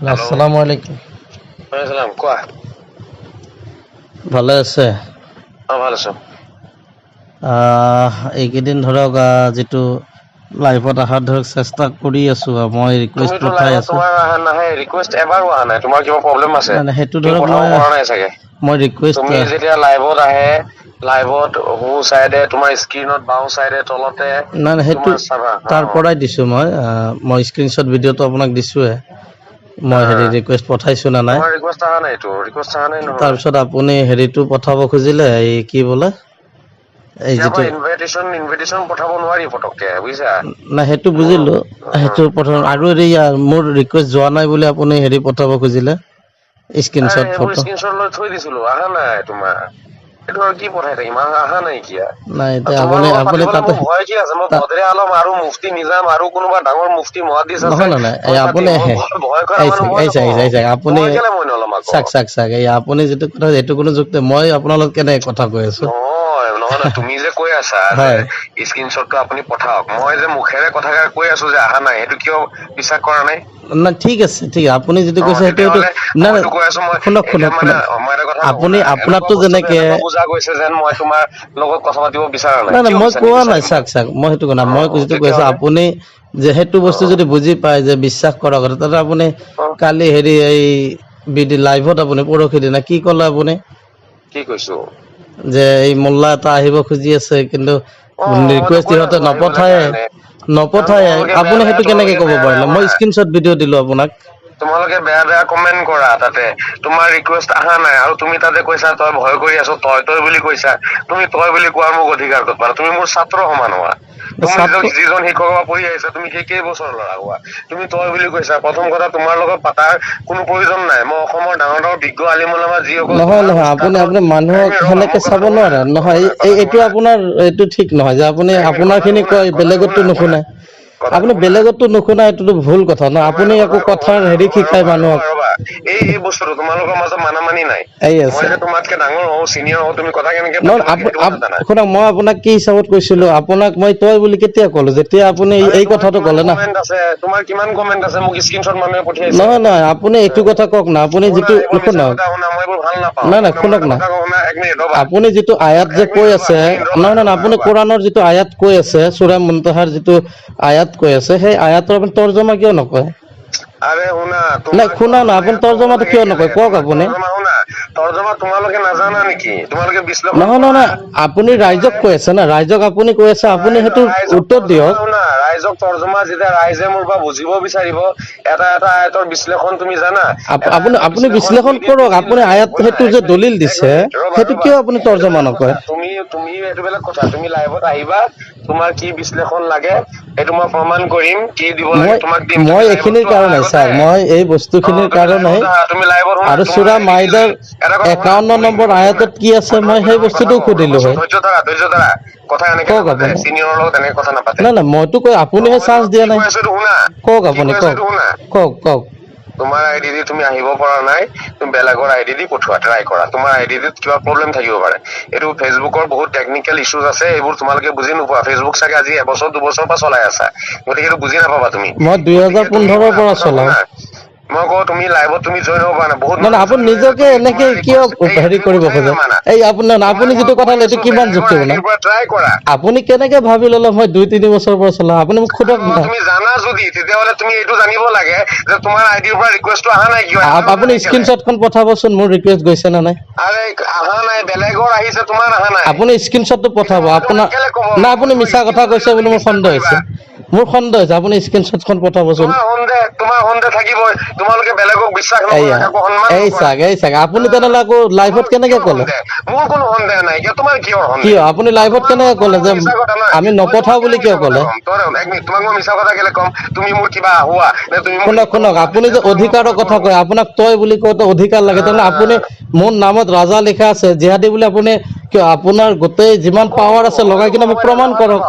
আসসালামু আলাইকুম। সালাম কোৱা ভালে আছে? অঁ ভালো আছো। এইকেইদিন ধৰক যিটো লাইভত অহাৰ ধৰক চেষ্টা কৰি আছো মই ৰিকুৱেষ্ট পঠাই আছো। মানে সেইটো ধৰক মই ৰিকুৱেষ্ট তুমি যেতিয়া লাইভত আহে লাইভত সোঁ চাইডে তোমাৰ স্ক্ৰীণত বাওঁ চাইডে তলতে নাই সেইটো তাৰ পৰাই দিছো মই মই স্ক্ৰীনশ্বট ভিডিঅ'টো আপোনাক দিছোৱে মই হেৰি ৰিকুৱেষ্ট পঠাইছো নে নাই? ৰিকুৱেষ্ট অহা নাই এইটো ৰিকুৱেষ্ট অহা নাই নহয়। তাৰপিছত আপুনি হেৰিটো পঠাব খুজিলে এই কি বোলে? এই যিটো ইনভাইটেশ্যন ইনভাইটেশ্যন পঠাব নোৱাৰি পটককে বুজিছা? নাই সেইটো বুজিলো। সেইটো প্ৰথম আৰু হেৰি মোৰ ৰিকুৱেষ্ট যোৱা নাই বুলি আপুনি হেৰি পঠাব খুজিলে। স্ক্ৰীনশ্বট ফটো স্ক্ৰীনশ্বট লৈ থৈ দিছিলো অহা নাই তোমাৰ। কি পঠাই থাকিম আহা অহা নাই কিয়া নাই এতিয়া আপুনি আপুনি তাতে ভয় কি আছে? মই তাত- বদৰে আলম আৰু মুফতি নিজাম আৰু কোনোবা ডাঙৰ মুফতি মহাদিছ আপুনি ভয়-। এই চাওক, আপুনি যিটো কথা এইটো কোনো যুক্তি মই আপোনাৰ লগত কেনেকে কথা কৈ আছো? নহয় তুমি যে কৈ আছা যে স্ক্ৰীনশ্বটটো আপুনি পঠাওক মই যে মুখেৰে কথাষাৰ কৈ আছো যে অহা নাই সেইটো কিয় বিশ্বাস কৰা নাই? নাই ঠিক আছে ঠিক আপুনি যিটো কৈছে সেইটো মই শুনক শুনক মানে আপুনি আপোনাৰতো যেনেকে বুজা গৈছে যেন মই তোমাৰ লগত কথা পাতিব বিচৰা নাই। নাই মই কোৱা নাই? চাক চাক মই সেইটো কোৱা নাই মই যিটো কৈ আছো আপুনি যে সেইটো বস্তু যদি বুজি পায় যে বিশ্বাস কৰা কথা তাতে আপুনি কালি হেৰি এই বিডি লাইভত আপুনি পৰহি দিনা কি ক'লে আপুনি? কি কৈছো? যে এই মোল্লা এটা আহিব খুজি আছে কিন্তু ৰিকুৱেষ্ট আছো নপঠায়ে নপঠায়ে আপুনি সেইটো কেনেকে ক'ব পাৰিলে মই কৰা। স্ক্ৰীনশ্বট ভিডিঅ' দিলো আপোনাক তোমালোকে বেয়া বেয়া কমেন্ট কৰা তাতে তোমাৰ ৰিকুৱেষ্ট অহা নাই আৰু তুমি তাতে কৈছা তই ভয় কৰি আছো তই তই বুলি কৈছা তুমি তই বুলি কোৱাৰ মোক অধিকাৰ ক'ত পালা তুমি মোৰ ছাত্ৰ সমান হোৱা যিজন- শিক্ষকৰ পৰা পঢ়ি আহিছা তুমি সেই কেইবছৰ ল'ৰা হোৱা? তুমি তই বুলি কৈছা প্ৰথম কথা তোমাৰ লগত পাতাৰ কোনো প্ৰয়োজন নাই। মই অসমৰ ডাঙৰ ডাঙৰ বিজ্ঞ আলিমলামা যিসকল নহয় নহয় আপুনি আপুনি মানুহক সেনেকে চাব নোৱাৰে। নহয় এইটো আপোনাৰ এইটো ঠিক নহয় যে আপুনি। আপোনাৰ খিনি কয় বেলেগতো নুশুনে। আপুনি। বেলেগতো নুশুনে এইটোতো ভুল কথা ন। আপুনি একো ৰ'বা, কথাৰ হেৰি শিকাই মানুহক ৰ'বা, ৰ'বা। এই এই বস্তুটো তোমালোকৰ মাজত মানামানি নাই? এই মই আছে যে তোমাতকে ডাঙৰ হওঁ চিনিয়ৰ হওঁ তুমি কথা কেনেকে নহয় পাতিবা আপ- সেইটো কথা আপ- জানা। শুনক মই আপোনাক কি হিচাপত কৈছিলো? আপোনাক মই তই বুলি কেতিয়া ক'লো? যেতিয়া আপুনি এই- তোমাৰ কথাটো ক'লে না। তোমাৰ কিমান আছে? মোক স্ক্ৰীনশ্বট মানুহে পঠিয়াইছে। নহয় নহয় আপুনি এইটো কথা কওক না। আপুনি যিটো শুনক নাই নাই শুনক না। আপুনি যিটো আয়াত যে কৈ আছে নহয় নহয় আপুনি। কোৰাণৰ যিটো আয়াত কৈ আছে চূৰা মুনতাহাৰ যিটো আয়াত কৈ আছে? সেই আয়াতৰ আপুনি তৰ্জমা কিয় নকয়? নাই, শুনা না, আপুনি তৰ্জমাটো কিয় নকয়? কওক নহয় নহয় ৰাইজক কৈ আছে না ৰাইজক আপুনি কৈ আছে আপুনি সেইটো উত্তৰ দিয়ক। ৰাইজক তৰ্জমা যেতিয়া ৰাইজে মোৰ পৰা বুজিব বিচাৰিব এটা এটা আয়তৰ বিশ্লেষণ তুমি জানা? আপ- আপুনি আপুনি বিশ্লেষণ কৰক আপুনি আয়াত সেইটো যে দলিল দিছে সেইটো কিয় আপুনি তৰ্জমা নকয়। তুমি এইটো কথা। তুমি লাইভত আহিবা তোমাৰ কি বিশ্লেষণ লাগে সেইটো মই প্ৰমাণ কৰিম কি দিব লাগে তোমাক দিম। মই এইখিনিৰ কাৰণে চাওক মই এই বস্তুখিনিৰ কাৰণে আৰু চূৰা মাইদাৰ একাৱন্ন নম্বৰ আয়াতত কি আছে মই সেই বস্তুটো সুধিলো হয়। নাই নাই মইতো কৈ আপুনিহে চান্স দিয়া নাই। কওক আপুনি কৈ কওক। কওক কওক। তোমাৰ আইডি দি তুমি আহিব পৰা নাই তুমি বেলেগৰ আইডি দি পঠোৱা ট্ৰাই কৰা। তোমাৰ আইডি দিত কিবা প্ৰব্লেম থাকিব পাৰে। এইটো ফেচবুকৰ বহুত টেকনিকেল ইছ্যুজ আছে এইবোৰ তোমালোকে বুজি নোপোৱা। ফেচবুক চাগে আজি এবছৰ দুবছৰ পৰা চলাই আছা। গতিকে এইটো বুজি নাপাবা তুমি। মই দুই হাজাৰ পোন্ধৰৰ পৰা চলাওঁ। মই কওঁ তুমি লাইভত তুমি জইন হ'ব পৰা নাই। বহুত নাই নাই, আপুনি নিজকে এনেকে কিয় হেৰি কৰিব খোজে? এই আপোনাৰ আপুনি যিটো কথা এইটো কিমান বেলেগৰ যুক্তিপূৰ্ণ? ID ৰ পৰা try কৰা। আপুনি কেনেকে ভাবি ললে মই দুই তিনি বছৰৰ পৰা চলাওঁ আপুনি মোক সোধক না। তুমি জানা যদি তেতিয়াহ'লে তুমি এইটো জানিব লাগে যে তোমাৰ আইডিৰ পৰা ৰিকুৱেষ্টটো অহা নাই কিয়? আপুনি স্ক্ৰীনশ্বটখন পঠাবচোন মোৰ ৰিকুৱেষ্ট গৈছে নে নাই? আৰে অহা নাই বেলেগৰ আহিছে তোমাৰ অহা নাই। আপুনি স্ক্ৰীনশ্বটটো পঠাব। আপোনাৰ? না আপুনি মিছা কথা কৈছে বুলি মোৰ সন্দেহ হৈছে। মোৰ সন্দেহ হৈছে আপুনি স্ক্ৰীনশ্বটখন পঠাবচোন। তোমাৰ সন্দেহ তোমাৰ সন্দেহ থাকিবই। তোমালোকে বেলেগক বিশ্বাস নকৰা কাকো সন্মান এই চাগ এই চাগ। আপুনি তেনেহ'লে আকৌ লাইভত কেনেকে ক'লে? মোৰ কোনো সন্দেহ নাই। কিয় তোমাৰ সন্দেহ? কিয়? আপুনি লাইভত কেনেকে ক'লে যে। আমি নপঠাও বুলি কিয় ক'লে? তোমাক মই মিছা কথা কেলে ক'ম? তুমি মোৰ কিবা হোৱা নে তুমি শুনক শুনক। আপুনি যে অধিকাৰৰ কথা কয় আপোনাক তই বুলি কওঁতে অধিকাৰ লাগে। তাৰমানে আপুনি মোৰ নামত ৰাজা লিখা আছে জিহাদী বুলি আপুনি কিয় আপোনাৰ গোটেই যিমান পাৱাৰ আছে লগাই কিনে মোক প্ৰমাণ কৰক।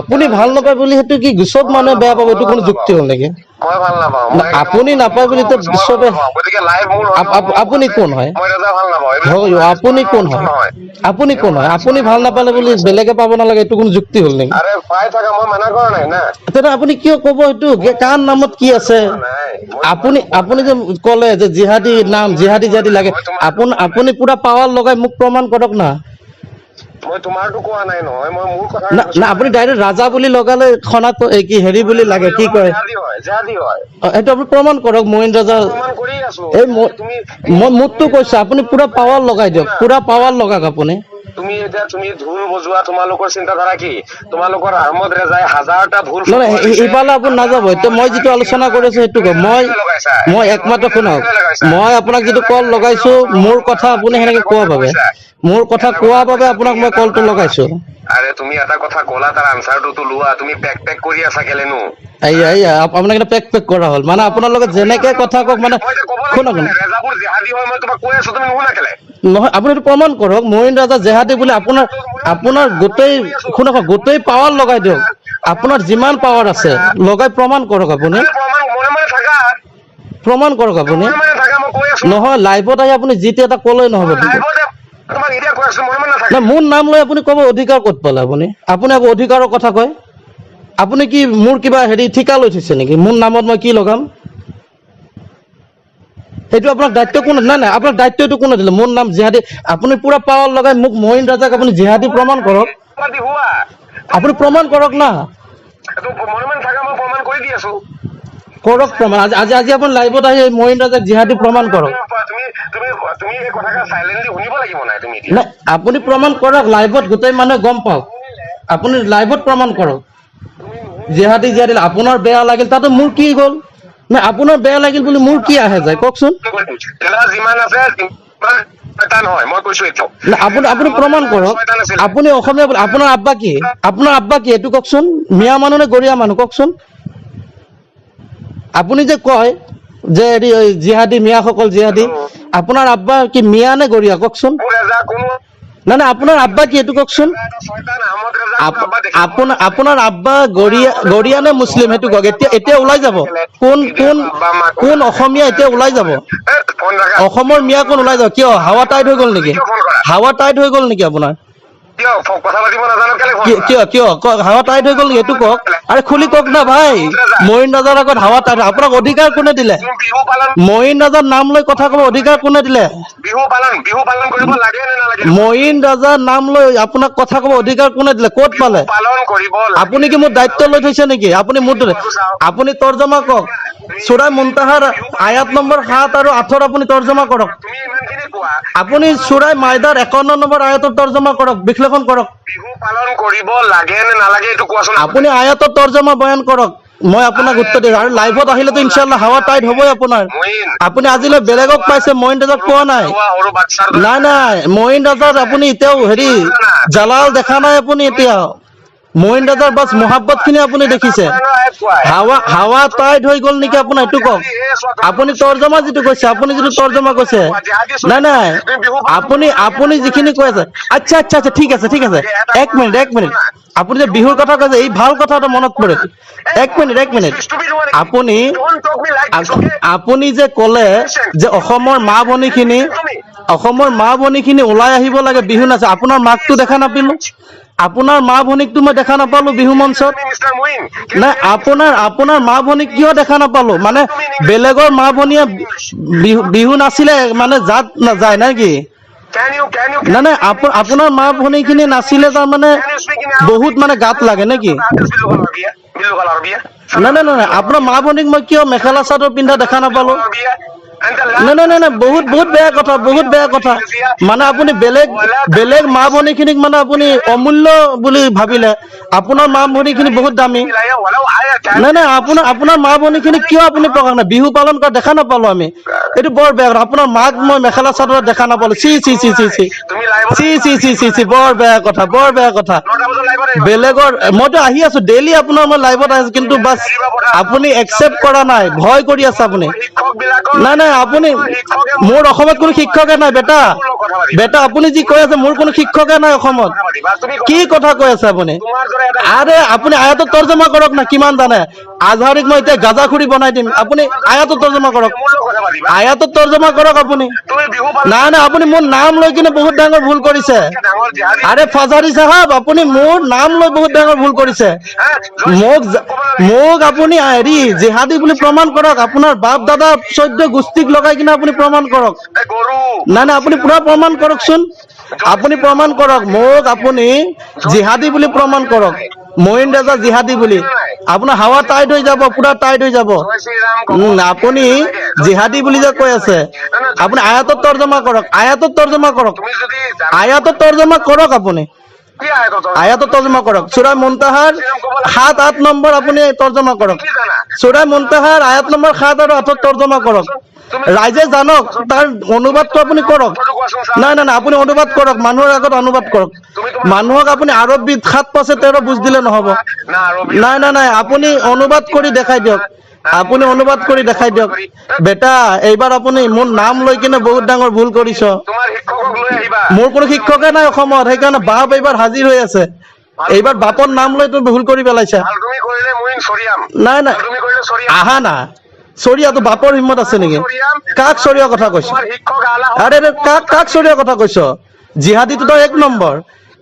আপুনি ভালো নাপায় বুলি সেইটো কি চব মানুহে বেয়া পাব? এইটো কোনো যুক্তি হ'ল নেকি? মই ভালো নাপাওঁ? আপুনি নাপায় বুলি তো চবে গতিকে লাইভ মোৰ আপ- আপ- আপুনি কোন হয়? হয়, আপুনি কোন হয়? আপুনি কোন হয়? আপুনি ভালো নাপালে বুলি বেলেগে পাব নালাগে এইটো কোনো যুক্তি হ'ল নেকি? আৰে পাই থাকা মই মানা কৰা নাই না। তেনে আপুনি কিয় ক'ব এইটো? কাৰ নামত কি আছে? আপুনি আপুনি যে ক'লে যে জিহাদী নাম জিহাদী জিহাদী লাগে আপুনি আপুনি পুৰা পাৱাৰ লগাই মোক প্ৰমাণ কৰক না। মই তোমাৰতো কোৱা নাই নহয় মই মোৰ কথা না না আপুনি ডাইৰেক্ট ৰাজা বুলি লগালে এই কি হেৰি বুলি লাগে কি কয়? জেহাদী হয় এইটো আপুনি প্ৰমাণ কৰক মহিন ৰাজা। প্ৰমাণ কৰি আছো। এই মই মোকতো কৈছো আপুনি পুৰা পাৱাৰ লগাই দিয়ক পুৰা পাৱাৰ লগাওক আপুনি। তুমি এতিয়া তুমি ভুল বজোৱা তোমালোকৰ চিন্তাধাৰা কি? তোমালোকৰ আহমদ ৰেজাই হাজাৰটা ভুল এইফালে আপুনি নাযাব এতিয়া মই যিটো আলোচনা কৰি আছো সেইটো মই মই একমাত্ৰ শুনক মই আপোনাক যিটো কল লগাইছো মোৰ কথা আপুনি সেনেকে কোৱা বাবে মোৰ কথা কোৱা বাবে আপোনাক মই কলটো লগাইছো। আৰে তুমি এটা কথা ক'লা তাৰ আনচাৰটোতো লোৱা। তুমি পেক পেক কৰি আছা কেলেনো? এই আপ- আপোনাক এটা পেক পেক কৰা হ'ল। মানে আপোনাৰ লগত যেনেকে কথা কওক মানে শুনক। ৰেজাবোৰ জেহাদী হয় মই তোমাক কৈ আছো তুমি নুশুনা কেলে? নহয় আপুনি এইটো প্ৰমাণ কৰক। মহিন ৰাজা জেহাদী বুলি আপোনাৰ আপোনাৰ গোটেই শুনক গোটেই পাৱাৰ লগাই দিয়ক। আপোনাৰ যিমান পাৱাৰ আছে লগাই প্ৰমাণ কৰক আপুনি। প্ৰমাণ কৰক আপুনি। নহয় লাইভত আহি আপুনি যিটো এটা ক'লেই নহ'ব মোৰ নাম লৈ আপুনি ক'ব অধিকাৰ ক'ত পালে আপুনি? আপুনি আকৌ অধিকাৰৰ কথা কয়। আপুনি কি মোৰ কিবা হেৰি ঠিকা লৈ থৈছে নেকি? মোৰ নামত মই কি লগাম? সেইটো আপোনাক দায়িত্ব কোনে নাই নাই আপোনাক দায়িত্বটো কোনে দিলে? মোৰ নাম জিহাদী আপুনি পুৰা পাৱাৰ লগাই মোক মহিন ৰাজাক আপুনি জিহাদী প্ৰমাণ কৰক। আপুনি প্ৰমাণ কৰক না। প্ৰমাণ কৰি দি আছো। কৰক প্ৰমাণ। আজি আজি আজি আপুনি লাইভত আহি মহিন ৰাজাক জিহাদী প্ৰমাণ কৰক। আপুনি প্ৰমাণ কৰক লাইভত গোটেই মানুহে গম পাওক। আপুনি লাইভত প্ৰমাণ কৰক। জিহাদী জিহাদী আপোনাৰ বেয়া লাগিল তাতে মোৰ কি গ'ল? নাই আপোনাৰ বেয়া লাগিল বুলি মোৰ কি আহে যায়? কওকচোন। আপুনি প্ৰমাণ কৰক। আপুনি অসমীয়া আপোনাৰ আব্বা কি? আপোনাৰ আব্বা কি? এইটো কওকচোন। মিয়া মানুহ নে গৰীয়া মানুহ? কওকচোন। আপুনি যে কয় যে হেৰি এই জিহাদী মিয়াসকল জিহাদী আপোনাৰ আব্বা কি মিয়া নে গৰীয়া? কওকচোন। নাই নাই আপোনাৰ আব্বা কি এইটো কওকচোন। আপোনাৰ আপোনাৰ আব্বা গৰীয়া গৰীয়া নে মুছলিম? সেইটো কওক। এতিয়া এতিয়া ওলাই যাব। কোন কোন কোন? অসমীয়া এতিয়া ওলাই যাব? অসমৰ মিয়া কোন ওলাই যাব? কিয়? হাৱা টাইট হৈ গ'ল নেকি? হাৱা টাইট হৈ গ'ল নেকি আপোনাৰ? কিয়? কিয় কিয় কওক হাৱা টাইট হৈ গ'ল এইটো কওক। আৰে খুলি কওক না ভাই। মহিন ৰাজাৰ আগত হাৱা টাইট আপোনাক অধিকাৰ কোনে দিলে? মহিন ৰাজাৰ নাম লৈ কথা ক'ব অধিকাৰ কোনে দিলে? বিহু পালন বিহু পালন কৰিব লাগে নে নালাগে? মহিন ৰাজাৰ নাম লৈ আপোনাক কথা ক'ব অধিকাৰ কোনে দিলে? ক'ত পালে? আপুনি কি মোৰ দায়িত্ব লৈ থৈছে নেকি? আপুনি মোৰ আপুনি তৰ্জমা কওক। চুৰাই মুন্তাহাৰ আয়াত নম্বৰ সাত আৰু আঠৰ আপুনি তৰ্জমা কৰক। আপুনি চুৰাই মাইদাৰ একাৱন্ন নম্বৰ আয়াতৰ তৰ্জমা কৰক বিশ্লেষণ কৰক। পালন কৰিব লাগে নে নালাগে এইটো কোৱাচোন আপুনি? আয়াতৰ তৰ্জমা বয়ান কৰক। মই আপোনাক উত্তৰ দিম। আৰু লাইভত আহিলেতো ইনশাল্লাহ হাৱা টাইট হ'বই আপোনাৰ। আপুনি আজিলৈ বেলেগক পাইছে মহিন ৰাজাক পোৱা নাই। নাই নাই। মহিন ৰাজাৰ আপুনি এতিয়াও হেৰি জালাল দেখা নাই আপুনি এতিয়া। মহিন ৰাজাৰ বাছ মহাব্বত খিনি আপুনি দেখিছে। হাৱা হাৱা টাইট হৈ গ'ল নেকি আপোনাৰ, এইটো কওক। আপুনি তৰ্জমা যিটো কৈছে, আপুনি যিটো তৰ্জমা কৈছে। নাই নাই। আপুনি আপুনি যিখিনি কৈ আছে। আচ্ছা আচ্ছা আচ্ছা ঠিক আছে ঠিক আছে। এক মিনিট এক মিনিট। আপুনি যে বিহুৰ কথা কৈছে, এই ভালো কথা এটা মনত পৰে এক মিনিট এক মিনিট। আপুনি? আপুনি যে ক'লে যে অসমৰ মা ভনীখিনি অসমৰ মা ভনীখিনি ওলাই আহিব লাগে, বিহু নাচে। আপোনাৰ মাকটো দেখা নাপালো। আপোনাৰ মা ভনীক তো মই দেখা নাপালো বিহু মঞ্চত? নাই আপোনাৰ আপোনাৰ মা ভনীক কিয় দেখা নাপালো? মানে বেলেগৰ মা ভনীয়ে বিহু নাছিলে মানে জাত নাযায় নে কি? নাই নাই আপোনাৰ মা ভনীখিনি নাছিলে তাৰমানে বহুত মানে গাত লাগে নে কি? না নাই নাই আপোনাৰ মা ভনীক মই কিয় মেখেলা চাদৰ পিন্ধা দেখা নাপালো? না না না না বহুত বহুত বেয়া কথা, বহুত বেয়া কথা। মানে আপুনি বেলেগ বেলেগ মা ভনীখিনিক মানে আপুনি অমূল্য বুলি ভাবিলে। আপোনাৰ মা ভনীখিনি বহুত দামী। নাই নাই আপোনাৰ আপোনাৰ মা ভনীখিনিক কিয় আপুনি প্ৰকাশ নাই? বিহু পালন কৰা দেখা নাপালো আমি। এইটো বৰ বেয়া কথা। মাক মই মেখেলা চাদৰত দেখা নাপালো। চি চি চি চি চি। চি চি চি চি চি, বৰ বেয়া কথা, বৰ বেয়া কথা। বেলেগৰ, মইতো আহি আছো। ডেইলি আপোনাৰ মই লাইভত আহিছো কিন্তু বাছ, আপুনি একচেপ্ট কৰা নাই। ভয় কৰি আছে আপুনি। নাই নাই আপুনি মোৰ অসমত কোনো শিক্ষকে নাই বেটা। বেটা আপুনি যি কৈ আছে মোৰ কোনো শিক্ষকে নাই অসমত। কি কথা কৈ আছে আপুনি? আৰে আপুনি আয়াতত তৰ্জমা কৰক না কিমান জানে? আজহাৰিক মই এতিয়া গাজাখুৰি বনাই দিম। আপুনি আয়াতত তৰ্জমা কৰক। আয়াতত তৰ্জমা কৰক আপুনি। নাই নাই আপুনি মোৰ নাম লৈ কিনে বহুত ডাঙৰ ভুল কৰিছে। আৰে ফাজাৰী চাহাব আপুনি মোৰ নাম লৈ বহুত ডাঙৰ ভুল কৰিছে। মোক মোক আপুনি হেৰি জেহাদী বুলি প্ৰমাণ কৰক আপোনাৰ বাপ দাদা চৈধ্য গোষ্ঠীক লগাই কিনে আপুনি প্ৰমাণ কৰক। নাই নাই আপুনি পুৰা প্ৰমাণ কৰকচোন। আপুনি প্ৰমাণ কৰক মোক আপুনি জিহাদী বুলি প্ৰমাণ কৰক। মহিন ৰাজা জিহাদী বুলি। আপোনাৰ হাৱা টাইট হৈ যাব পুৰা টাইট হৈ যাব। আপুনি জিহাদী বুলি যে কৈ আছে আপুনি আয়াতত তৰ্জমা কৰক আয়াতত তৰ্জমা কৰক। আয়াতত তৰ্জমা কৰক আপুনি। কি আয়তত আয়াতত তৰ্জমা কৰক। সাত আঠ নম্বৰ আপুনি তৰ্জমা কৰক। কি জানা আয়াত নম্বৰ সাত আৰু আঠত তৰ্জমা কৰক। ৰাইজে জানক তাৰ অনুবাদটো আপুনি কৰক। নাই নাই নাই আপুনি অনুবাদ কৰক মানুহৰ আগত অনুবাদ কৰক। মানুহক আপুনি আৰবীত সাত পাঁচে তেৰ বুজ দিলে নহ'ব। নাই নাই নাই আপুনি অনুবাদ কৰি দেখাই দিয়ক। আপুনি অনুবাদ কৰি দেখাই দিয়ক। বেটা এইবাৰ আপুনি মোৰ নাম লৈ কিনে বহুত ডাঙৰ ভুল কৰিছ। মোৰ কোনো শিক্ষকে নাই অসমত সেইকাৰণে বাপ এইবাৰ হাজিৰ হৈ আছে। এইবাৰ বাপৰ নাম লৈ তুমি ভুল কৰি পেলাইছা। নাই নাই। আহা না। চৰিয়াটো বাপৰ হিম্মত আছে নেকি? কাক চৰিয়া কথা কৈছ? আৰে, কাক কাক চৰিয়া কথা কৈছ? জিহাদীটো তই এক নম্বৰ।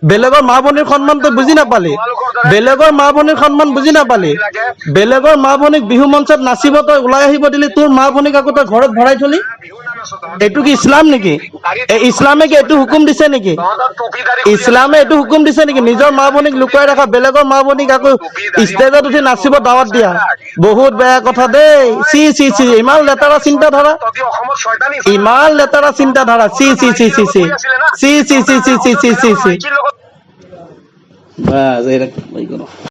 বেলেগৰ মা ভনীৰ সন্মান তই বুজি নাপালি। বেলেগৰ মা ভনীৰ সন্মান বুজি নাপালি। বেলেগৰ মা ভনীক বিহু মঞ্চত নাচিব তই ওলাই আহিব দিলি, তোৰ মা ভনীক আকৌ তই ঘৰত ভৰাই থলি। এইটো কি ইছলাম নেকি ইছলামে কি এইটো হুকুম দিছে নেকি ইছলামে এইটো হুকুম দিছে নেকি নিজৰ মা ভনীক লুকুৱাই ৰাখা বেলেগৰ মা ভনীক আকৌ ষ্টেজত উঠি নাচিব দাৱত দিয়া বহুত বেয়া কথা দেই চি চি চি ইমান লেতেৰা চিন্তাধাৰা ইমান লেতেৰা চিন্তাধাৰা চি চি চি চি চি চি চি চি চি চি চি চি চি